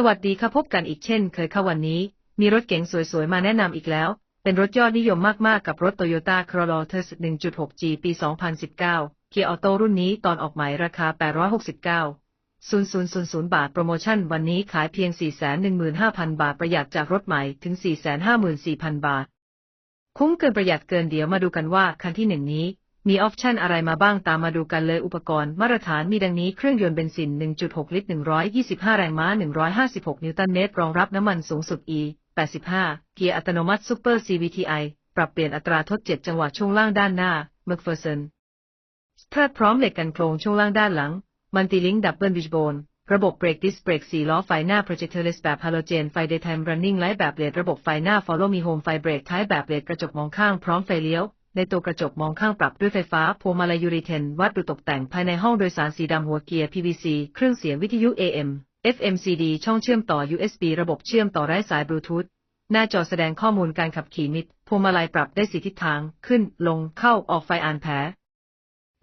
สวัสดีค่ะพบกันอีกเช่น เคยค่ะวันนี้ มีรถเก๋งสวยๆ มาแนะนำอีกแล้ว เป็นรถยอดนิยมมากๆ กับรถ Toyota Corolla t 1.6G ปี 2019 เกียร์ออโต้รุ่นนี้ตอนออกใหม่ราคา 869 0000 บาท โปรโมชั่น วันนี้ขายเพียง 415,000 บาท ประหยัดจากรถใหม่ถึง 454,000 บาท คุ้มเกินประหยัดเกินเดี๋ยวมาดูกันว่าคันที่หนึ่งนี้ มีออปชั่นอะไรมาบ้างตามมาดูกันเลยอุปกรณ์มาตรฐานมีดังนี้เครื่องยนต์เบนซิน 1.6 ลิตร 125 แรงม้า 156 นิวตันเมตร รองรับน้ำมันสูงสุด E 85 เกียร์อัตโนมัติ Super CVTi ปรับเปลี่ยนอัตราทด 7 จังหวะช่วงล่างด้านหน้า m c p h e r s o n สตรัทพร้อมเหล็กกันโครงช่วงล่างด้านหลัง มัลติลิงดับเบิลบิชโบนระบบเบรกดิสเบรกสีล้อไฟหน้า projectorless แบบฮาโลเจน ไฟ daytime running light แบบเลดระบบไฟหน้า follow me home ไฟเบรกท้ายแบบเลดกระจกมองข้างพร้อมไฟเลี้ยว ในตัวกระจกมองข้างปรับด้วยไฟฟ้าพวงมาลัยยูริเทนวัดดูตกแต่งภายในห้องโดยสารสีดำหัวเกียร์ PVC เครื่องเสียงวิทยุ AM FM CD ช่องเชื่อมต่อ USB ระบบเชื่อมต่อไร้สายบลูทูธหน้าจอแสดงข้อมูลการขับขี่มิดพวงมาลัยปรับได้สีทิศทาง ขึ้น ลง เข้า ออกไฟอ่านแผล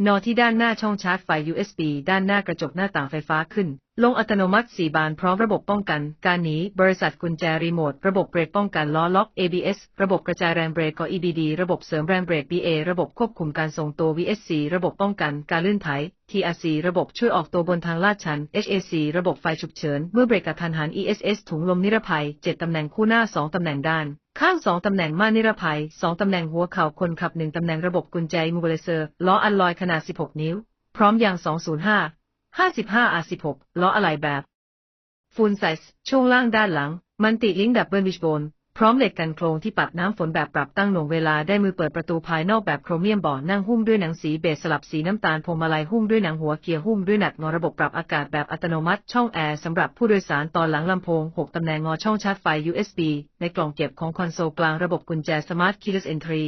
นอที่ด้านหน้าช่องชาร์จไฟ USB ด้านหน้ากระจกหน้าต่างไฟฟ้าขึ้น ลงอัตโนมัติ 4 บานพร้อมระบบป้องกัน การหนี บริษัทกุญแจรีโมท ระบบเบรกป้องกันล้อล็อก ABS ระบบกระจายแรงเบรกก EBD ระบบเสริมแรงเบรก BA ระบบควบคุมการทรงตัว VSC ระบบป้องกัน การลื่นไถ TRC ระบบช่วยออกตัวบนทางลาดชัน HAC ระบบไฟฉุกเฉิน เมื่อเบรกกระทันหัน ESS ถุงลมนิรภัย 7 ตำแหน่งคู่หน้า 2 ตำแหน่งด้านข้าง 2 ตำแหน่งม่านนิรภัย 2 ตำแหน่งหัวเข่าคนขับ 1 ตำแหน่งระบบกุญแจมูเบลเซอร์ ล้ออัลลอยขนาด 16 นิ้ว พร้อมยาง 205 55 R16 ล้ออะไหล่แบบฟูลไซส์ช่วงล่างด้านหลัง มันติลิงดับเบิลวิชโบนพร้อมเหล็กกันโครงที่ปัดน้ำฝนแบบปรับตั้งหน่วงเวลาได้มือเปิดประตูภายนอกแบบโครเมียมเบาะนั่งหุ้มด้วยหนังสีเบจสลับสีน้ำตาลพวงมาลัยหุ้มด้วยหนังหัวเกียร์หุ้มด้วยหนักงอระบบปรับอากาศแบบอัตโนมัติ ช่องแอร์สำหรับผู้โดยสารตอนหลังลำโพง 6 ตำแหน่งงอช่องชาร์จไฟ USB ในกล่องเก็บของคอนโซลกลางระบบกุญแจ Smart Keyless Entry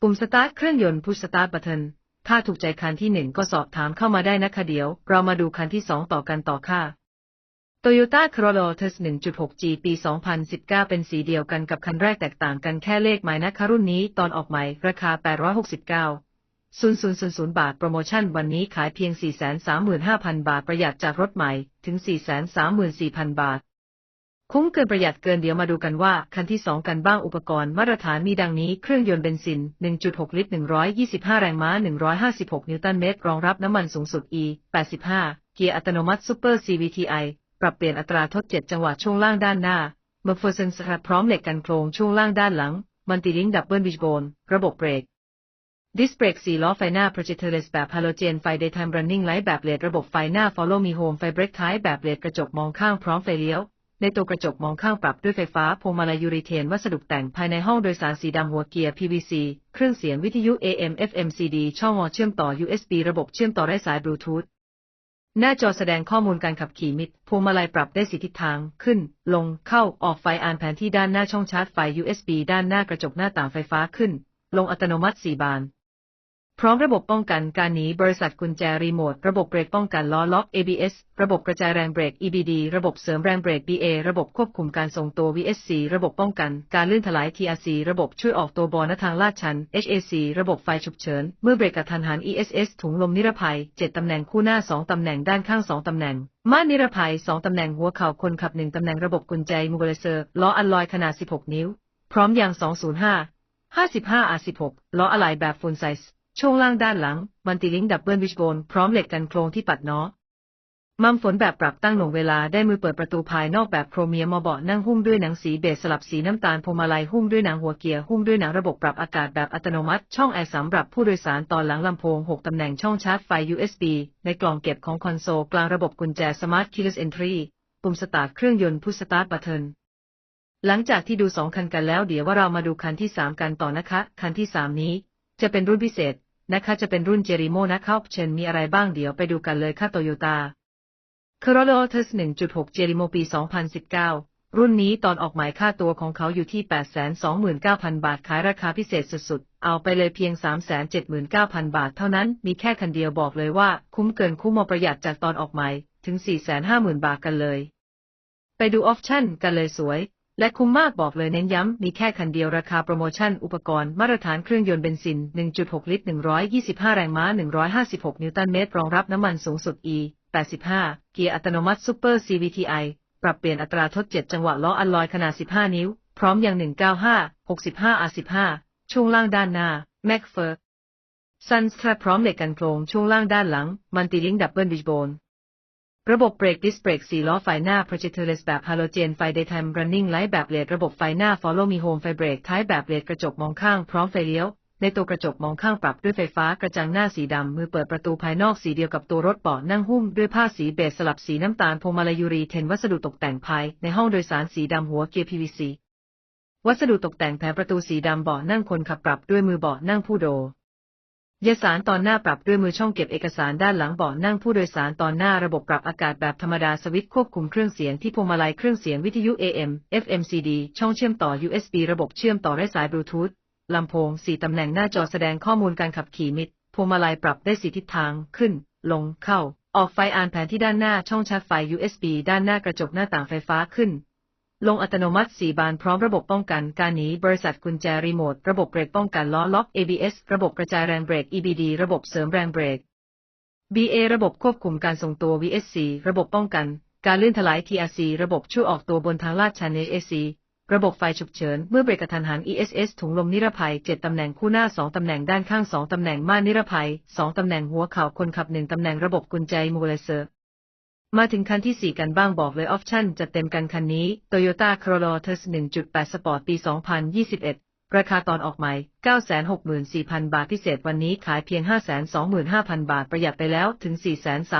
ปุ่มสตาร์ทเครื่องยนต์ Push Start Button ถ้าถูกใจคันที่หนึ่งก็สอบถามเข้ามาได้นะคะเดี๋ยว เรามาดูคันที่สองต่อกันต่อค่ะ Toyota Corolla t 1.6G ปี 2019 เป็นสีเดียวกันกับคันแรกแตกต่างกันแค่เลขหมายนะคะรุ่นนี้ตอนออกใหม่ราคา 869 0000 บาท โปรโมชั่นวันนี้ขายเพียง 435,000 บาทประหยัดจากรถใหม่ถึง 434,000 บาท คุ้มเกินประหยัดเกินเดี๋ยวมาดูกันว่า คันที่ 2 กันบ้างอุปกรณ์มาตรฐานมีดังนี้เครื่องยนต์เบนซิน 1.6 ลิตร 125 แรงม้า 156 นิวตันเมตร รองรับน้ำมันสูงสุด E 85 เกียร์อัตโนมัติ Super CVTi ปรับเปลี่ยนอัตราทด 7 จังหวะช่วงล่างด้านหน้าเมอร์เฟอร์เซนสพร้อมเหล็กกันโครงช่วงล่างด้านหลัง มันติลิงดับเบิลบิชโบนระบบเบรกดิสเบรกสีล้อไฟหน้า projectorless แบบฮาโลเจนไฟ daytime running light แบบเลดระบบไฟหน้า follow me home ไฟเบรกท้ายแบบเลดกระจกมองข้างพร้อมไฟเลี้ยว ในตัวกระจกมองข้างปรับด้วยไฟฟ้าพวงมาลัยยูริเทนวัสดุแต่งภายในห้องโดยสารสีดำหัวเกียร์ PVC เครื่องเสียงวิทยุ AM FM CD ช่องงอเชื่อมต่อ USB ระบบเชื่อมต่อไร้สายบลูทูธหน้าจอแสดงข้อมูลการขับขี่มิดพวงมาลัยปรับได้สีทิศทาง ขึ้น ลง เข้า ออกไฟอ่านแผนที่ด้านหน้าช่องชาร์จไฟ USB ด้านหน้ากระจกหน้าต่างไฟฟ้าขึ้น ลงอัตโนมัติ 4 บาน พร้อมระบบป้องกันการหนีบริษัทกุญแจรีโมท ระบบเบรกป้องกันล้อล็อก ABS ระบบกระจายแรงเบรก EBD ระบบเสริมแรงเบรก BA ระบบควบคุมการทรงตัว VSC ระบบป้องกัน การลื่นถลาย TRC ระบบช่วยออกตัวบอลณทางลาดชัน HAC ระบบไฟฉุกเฉิน เมื่อเบรกกระทันหัน ESS ถุงลมนิรภัย 7 ตำแหน่งคู่หน้า 2 ตำแหน่งด้านข้าง 2 ตำแหน่งม่านนิรภัย 2 ตำแหน่งหัวเข่าคนขับ 1 ตำแหน่งระบบกุญแจมูเลเซอร์ล้ออัลลอยขนาด 16 นิ้ว พร้อมยาง 205 55 R16 ล้ออะไหล่แบบฟูลไซส์ ช่วงล่างด้านหลัง มันติลิงดับเบิลวิชโบนพร้อมเหล็กกันโครงที่ปัดเนาะมัมฝนแบบปรับตั้งหน่วงเวลาได้มือเปิดประตูภายนอกแบบโครเมียมมาเบาะนั่งหุ้มด้วยหนังสีเบจสลับสีน้ำตาลพวงมาลัยหุ้มด้วยหนังหัวเกียร์หุ้มด้วยหนังระบบปรับอากาศแบบอัตโนมัติ ช่องแอร์สำหรับผู้โดยสารตอนหลังลำโพง 6 ตำแหน่งช่องชาร์จไฟ USB ในกล่องเก็บของคอนโซลกลางระบบกุญแจ Smart Keyless Entry ปุ่มสตาร์ทเครื่องยนต์พุชสตาร์ทบัตเทิลหลังจากที่ดูสองคันกันแล้วเดี๋ยวว่าเรามาดูคันที่สามกันต่อนะคะ คันที่สามนี้จะเป็นรุ่นพิเศษ นะคะจะเป็นรุ่นเจริโมนะครับเชนมีอะไรบ้างเดี๋ยวไปดูกันเลยค่ะโตโยต้า Corolla Altis 1.6 เจริโมปี 2019 รุ่นนี้ตอนออกหมายค่าตัวของเขาอยู่ที่ 829,000 บาทขายราคาพิเศษสุดๆ เอาไปเลยเพียง 379,000 บาทเท่านั้น มีแค่คันเดียวบอกเลยว่า คุ้มเกินคุ้มมาประหยัดจากตอนออกหมายถึง 450,000 บาทกันเลย ไปดูออปชั่นกันเลยสวย และคุ้มมากบอกเลยเน้นย้ำ มีแค่คันเดียวราคาโปรโมชั่นอุปกรณ์มาตรฐานเครื่องยนต์เบนซิน 1.6 ลิตร 125 แรงม้า 156 นิวตันเมตร รองรับน้ำมันสูงสุด E 85 เกียร์อัตโนมัติ Super CVTi ปรับเปลี่ยนอัตราทด 7 จังหวะล้ออัลลอยขนาด 15 นิ้ว พร้อมยัง195 65 R15 ช่วงล่างด้านหน้าแม็กเฟิร์ซันสตรพร้อมเหล็กกันโครงช่วงล่างด้านหลัง มันติลิงดับเบิลบิชโบน ระบบเบรกดิสเบรก4ล้อไฟหน้า Projectorless แบบฮาโลเจนไฟ Daytime Running Light แบบเลดระบบไฟหน้า Follow Me Home ไฟเบรกท้ายแบบเลดกระจกมองข้างพร้อมไฟเลี้ยว ในตัวกระจกมองข้างปรับด้วยไฟฟ้ากระจังหน้าสีดำมือเปิดประตูภายนอกสีเดียวกับตัวรถเบาะนั่งหุ้มด้วยผ้าสีเบจสลับสีน้ำตาลพวงมาลัยยูรีเทนวัสดุตกแต่งภายในห้องโดยสารสีดำหัวเกียร์ PVC วัสดุตกแต่งแผงประตูสีดำเบาะนั่งคนขับปรับด้วยมือเบาะนั่งผู้โด ยสารตอนหน้าปรับด้วยมือช่องเก็บเอกสารด้านหลังเบาะนั่งผู้โดยสารตอนหน้าระบบปรับอากาศแบบธรรมดาสวิตช์ควบคุมเครื่องเสียงที่พวงมาลัยเครื่องเสียงวิทยุ AM FM CD ช่องเชื่อมต่อ USB ระบบเชื่อมต่อไร้สายบลูทูธลำโพง 4 ตำแหน่งหน้าจอแสดงข้อมูลการขับขี่มิดพวงมาลัยปรับได้สีทิศทางขึ้น ลงเข้า ออกไฟอ่านแผนที่ด้านหน้าช่องชาร์จไฟ USB ด้านหน้ากระจกหน้าต่างไฟฟ้าขึ้น ลงอัตโนมัติ 4 บานพร้อมระบบป้องกันการหนีบริษัทกุญแจรีโมท ระบบเบรกป้องกันล้อล็อก ABS ระบบกระจายแรงเบรก EBD ระบบเสริมแรงเบรก BA ระบบควบคุมการทรงตัว VSC ระบบป้องกัน การลื่นถลาย TRC ระบบช่วยออกตัวบนทางลาดชัน AC ระบบไฟฉุกเฉิน เมื่อเบรกกระทันหัน ESS ถุงลมนิรภัย 7 ตำแหน่งคู่หน้า 2 ตำแหน่งด้านข้าง 2 ตำแหน่งม่านนิรภัย 2 ตำแหน่งหัวเข่าคนขับ 1 ตำแหน่งระบบกุญแจมูเลเซอร์ มาถึงคันที่ 4 กันบ้างบอกเลยออปชั่นจะเต็มกันคันนี้ Toyota Corolla t u s 1.8 Sport ปี 2021 ราคาตอนออกใหม่ 964,000 บาทพิเศษวันนี้ขายเพียง 525,000 บาทประหยัดไปแล้วถึง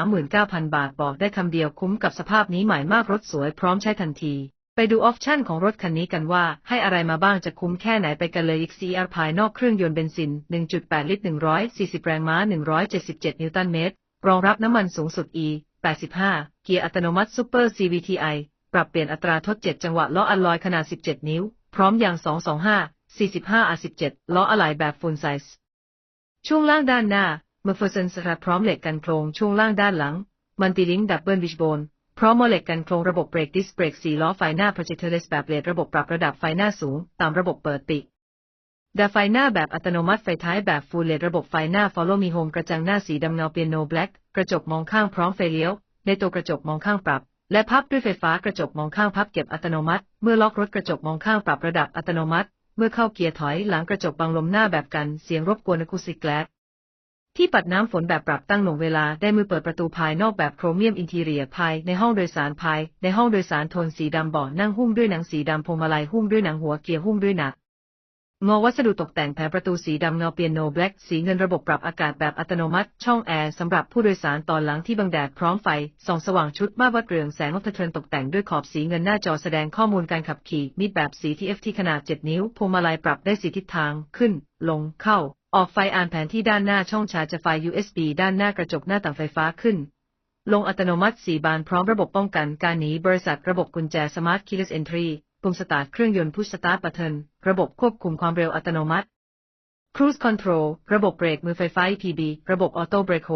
439,000 บาทบอกได้คำเดียวคุ้มกับสภาพนี้ใหม่มากรถสวยพร้อมใช้ทันที ไปดูออปชั่นของรถคันนี้กันว่า ให้อะไรมาบ้างจะคุ้มแค่ไหนไปกันเลย XCR ภายนอกเครื่องยนต์เบนซิน 1.8 ลิตร 140 แรงม้า 177 นิวตันเมตร รองรับน้ำมันสูงสุด E 85 เกียร์อัตโนมัติ Super CVTi ปรับเปลี่ยนอัตราทด 7 จังหวะล้ออัลลอยขนาด 17 นิ้ว พร้อมยาง 225 45 R17 ล้ออะไหล่แบบ Full Size ช่วงล่างด้านหน้า m e r f e r s o n สครับพร้อมเหล็กกันโครง ช่วงล่างด้านหลัง มันติลิงดับเบิลวิชโบนพร้อมโมเหล็กกันโครงระบบเบรกดิสเบรก4ล้อไฟหน้า Projectorless แบบเลดระบบปรับระดับไฟหน้าสูง ตามระบบเปิดปิด ดาไฟหน้าแบบอัตโนมัติไฟท้ายแบบ Full LED ระบบไฟหน้า Follow Me Home กระจังหน้าสีดำเงาเปียโนแบล็กกระจกมองข้างพร้อมไฟเลี้ยว ในตัวกระจกมองข้างปรับ และพับด้วยไฟฟ้ากระจกมองข้างพับเก็บอัตโนมัติ เมื่อล็อกรถกระจกมองข้างปรับระดับอัตโนมัติ เมื่อเข้าเกียร์ถอยหลังกระจกบังลมหน้าแบบกันเสียงรบกวนอะคูสติกแกลสที่ปัดน้ำฝนแบบปรับตั้งหน่วงเวลาได้มือเปิดประตูภายนอกแบบโครเมียมอินทีเรียภายในห้องโดยสารภายในห้องโดยสารโทนสีดำเบาะนั่งหุ้มด้วยหนังสีดำพวงมาลัยหุ้มด้วยหนังหัวเกียร์หุ้มด้วยหนัก งอวัสดุตกแต่งแผงประตูสีดำเงาเปียโนแบล็กสีเงินระบบปรับอากาศแบบอัตโนมัติ ช่องแอร์สำหรับผู้โดยสารตอนหลังที่บังแดดพร้อมไฟส่องสว่างชุดมาวัดเรืองแสงนกเทินตกแต่งด้วยขอบสีเงินหน้าจอแสดงข้อมูลการขับขี่ มีดแบบสีที่ FT ขนาด 7 นิ้วพวงมาลัยปรับได้สีทิศทางขึ้น ลงเข้า ออกไฟอ่านแผนที่ด้านหน้าช่องชาร์จไฟ USB ด้านหน้ากระจกหน้าต่างไฟฟ้าขึ้นลงอัตโนมัติ 4 บานพร้อมระบบป้องกันการหนีบริษัทระบบกุญแจ Smart Keyless Entry ปุ่มสตาร์ทเครื่องยนต์พุชสตาร์ทบัตเทิลระบบควบคุมความเร็วอัตโนมัติ Cruise Control ระบบเบรกมือไฟฟ้า EPB ระบบออโต้เบรกโฮ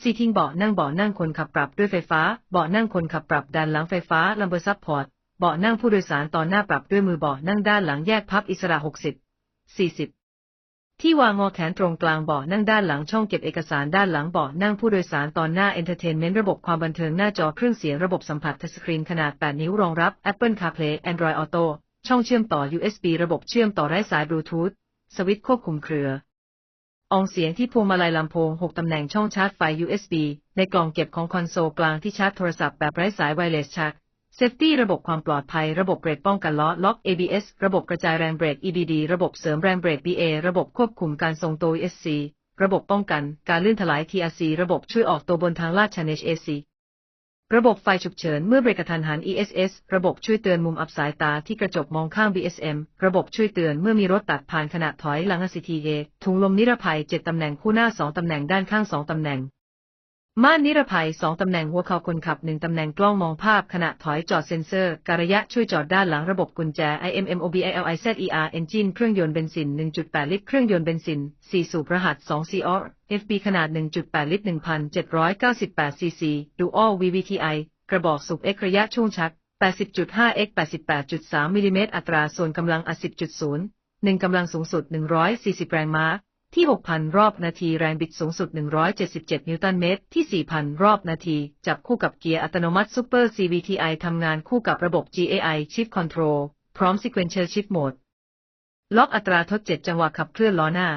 ซีทิงเบาะนั่งเบาะนั่งคนขับปรับด้วยไฟฟ้า เบาะนั่งคนขับปรับด้านหลังไฟฟ้าลัมเบอร์ซับพอร์ต เบาะนั่งผู้โดยสารตอนหน้าปรับด้วยมือเบาะนั่งด้านหลังแยกพับอิสระ 60 40 ที่วางงอแขนตรงกลางเบาะนั่งด้านหลังช่องเก็บเอกสารด้านหลังเบาะนั่งผู้โดยสารตอนหน้า Entertainment ระบบความบันเทิงหน้าจอเครื่องเสียงระบบสัมผัสทัชสกรีนขนาด 8 นิ้วรองรับ Apple CarPlay Android Auto ช่องเชื่อมต่อ USB ระบบเชื่อมต่อไร้สายบลูทูธสวิตช์ควบคุมเครืออองเสียงที่พวงมาลัยลำโพง 6 ตำแหน่งช่องชาร์จไฟ USB ในกล่องเก็บของคอนโซลกลางที่ชาร์จโทรศัพท์แบบไร้สายไวเลสชาร์จ เซฟตี้ระบบความปลอดภัย ระบบเบรกป้องกันล้อล็อก ABS ระบบกระจายแรงเบรก EBD ระบบเสริมแรงเบรก BA ระบบควบคุมการทรงตัว SC ระบบป้องกัน การลื่นถลาย TRC ระบบช่วยออกตัวบนทางลาดชัน HAC ระบบไฟฉุกเฉินเมื่อเบรกกระทันหัน ESS ระบบช่วยเตือนมุมอับสายตาที่กระจกมองข้าง BSM ระบบช่วยเตือนเมื่อมีรถตัดผ่านขณะถอยหลัง CTA ถุงลมนิรภัย 7 ตำแหน่งคู่หน้า 2 ตำแหน่งด้านข้าง 2 ตำแหน่ง ม่านนิรภัย 2 ตำแหน่งหัวเข่าคนขับ 1 ตำแหน่งกล้องมองภาพขณะถอยจอดเซ็นเซอร์การระยะช่วยจอดด้านหลังระบบกุญแจ IMMOBILIZER Engine เครื่องยนต์เบนซิน 1.8 ลิตร เครื่องยนต์เบนซิน 4 สูบรหัส 2 CR FB ขนาด 1.8 ลิตร 1,798 cc Dual VVTi กระบอกสูบ X ระยะช่วงชัก 80.5 x 88.3มิลลิเมตรอัตราส่วนกำลังอัด10.0 1 กำลังสูงสุด 140 แรงม้า ที่ 6,000 รอบนาทีแรงบิดสูงสุด 177 นิวตันเมตร ที่ 4,000 รอบนาที จับคู่กับเกียร์อัตโนมัติ Super CVTi ทำงานคู่กับระบบ GAI Shift Control พร้อม Sequential Shift Mode ล็อกอัตราทด 7 จังหวะขับเคลื่อนล้อหน้า